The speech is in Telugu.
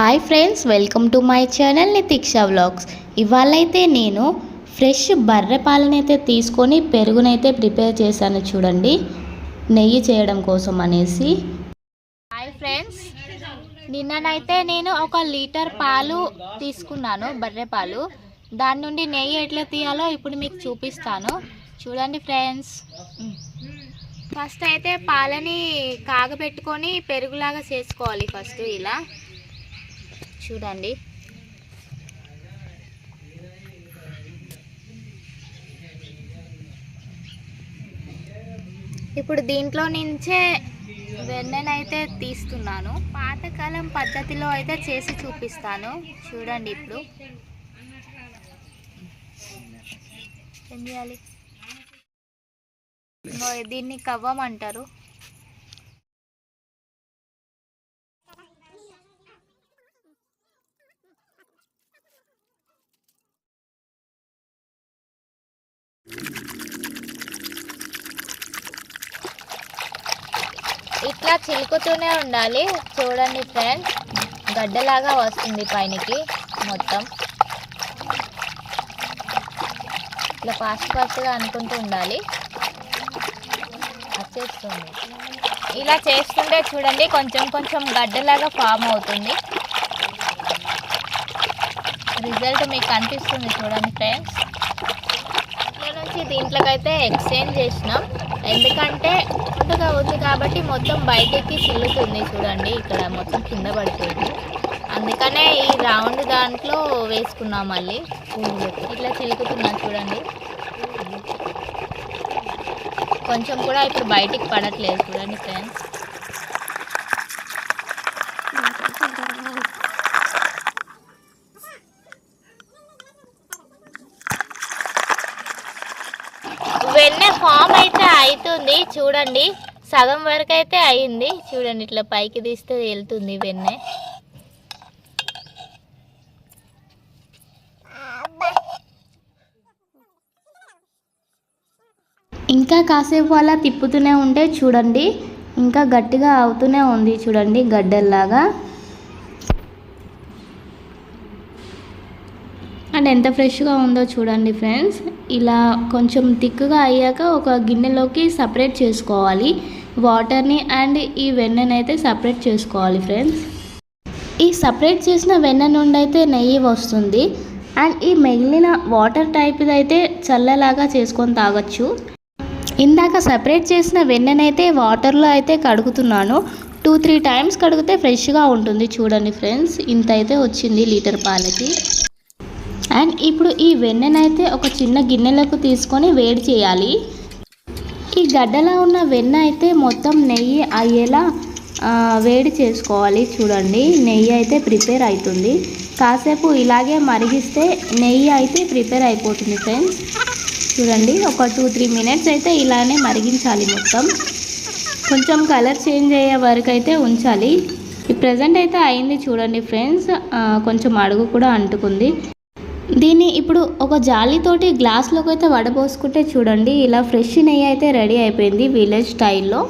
Hi friends welcome to my channel Nitiksha vlogs ఇవాళైతే నేను ఫ్రెష్ బర్రె పాలనైతే తీసుకొని పెరుగునైతే ప్రిపేర్ చేశాను చూడండి. నెయ్యి చేయడం కోసం అనేసి. హాయ్ ఫ్రెండ్స్ నిన్ననైతే నేను ఒక లీటర్ పాలు తీసుకున్నాను బర్రె పాలు. దాని నుండి నెయ్యి ఎట్లా తీయాలో ఇప్పుడు మీకు చూపిస్తాను. చూడండి ఫ్రెండ్స్ ఫస్ట్ అయితే పాలని కాగబెట్టుకొని పెరుగులాగా చేసుకోవాలి ఫస్ట్ ఇలా. చూడండి. ఇప్పుడు దీంట్లో నుంచే వెన్నెనైతే తీస్తున్నాను. పాతకాలం పద్ధతిలో అయితే చేసి చూపిస్తాను. చూడండి ఇప్పుడు. ఏం చేయాలి? దీన్ని కవ్వం అంటారు ఇట్లా చిలుకుతూనే ఉండాలి. చూడండి ఫ్రెండ్స్ గడ్డలాగా వస్తుంది పైనకి మొత్తం. ఇట్లా ఫాస్ట్ ఫాస్ట్గా అనుకుంటూ ఉండాలి. వచ్చేస్తుంది ఇలా చేస్తుంటే చూడండి కొంచెం కొంచెం గడ్డలాగా ఫామ్ అవుతుంది. రిజల్ట్ మీకు కనిపిస్తుంది చూడండి ఫ్రెండ్స్ వచ్చి దీంట్లోకైతే ఎక్స్చేంజ్ చేసినాం. ఎందుకంటే ఉండగా ఉంది కాబట్టి మొత్తం బయటికి చిల్లుతుంది చూడండి. ఇక్కడ మొత్తం కింద పడుతుంది అందుకనే ఈ రౌండ్ దాంట్లో వేసుకున్నాం మళ్ళీ. ఇట్లా చిలుకుతున్నా చూడండి. కొంచెం కూడా ఇప్పుడు బయటికి పడట్లేదు చూడండి ఫ్రెండ్స్. వెన్న ఫామ్ అయితే అవుతుంది చూడండి. సగం వరకు అయితే అయింది. చూడండి ఇట్లా పైకి తీస్తే వెళ్తుంది వెన్నె. ఇంకా కాసేపు అలా తిప్పుతూనే ఉంటే చూడండి ఇంకా గట్టిగా అవుతూనే ఉంది చూడండి గడ్డల్లాగా. అండ్ ఎంత ఫ్రెష్గా ఉందో చూడండి ఫ్రెండ్స్. ఇలా కొంచెం థిక్గా అయ్యాక ఒక గిన్నెలోకి సపరేట్ చేసుకోవాలి. వాటర్ని అండ్ ఈ వెన్నెని అయితే సపరేట్ చేసుకోవాలి ఫ్రెండ్స్. ఈ సపరేట్ చేసిన వెన్న నుండి అయితే నెయ్యి వస్తుంది. అండ్ ఈ మిగిలిన వాటర్ టైప్ది అయితే చల్లలాగా చేసుకొని తాగొచ్చు. ఇందాక సపరేట్ చేసిన వెన్ననైతే వాటర్లో అయితే కడుగుతున్నాను. టూ త్రీ టైమ్స్ కడిగితే ఫ్రెష్గా ఉంటుంది చూడండి ఫ్రెండ్స్. ఇంత అయితే వచ్చింది లీటర్ పాలకి. అండ్ ఇప్పుడు ఈ వెన్నెనైతే ఒక చిన్న గిన్నెలకు తీసుకొని వేడి చేయాలి. ఈ గడ్డలా ఉన్న వెన్న అయితే మొత్తం నెయ్యి అయ్యేలా వేడి చేసుకోవాలి. చూడండి నెయ్యి అయితే ప్రిపేర్ అవుతుంది కాసేపు ఇలాగే మరిగిస్తే నెయ్యి అయితే ప్రిపేర్ అయిపోతుంది ఫ్రెండ్స్. చూడండి ఒక టూ త్రీ మినిట్స్ అయితే ఇలానే మరిగించాలి మొత్తం. కొంచెం కలర్ చేంజ్ అయ్యే వరకు అయితే ఉంచాలి. ఈ ప్రజెంట్ అయితే అయింది చూడండి ఫ్రెండ్స్. కొంచెం అడుగు కూడా అంటుకుంది. దీన్ని ఇప్పుడు ఒక జాలితోటి గ్లాస్లోకి అయితే వడపోసుకుంటే చూడండి ఇలా ఫ్రెష్ నెయ్యి అయితే రెడీ అయిపోయింది విలేజ్ స్టైల్లో.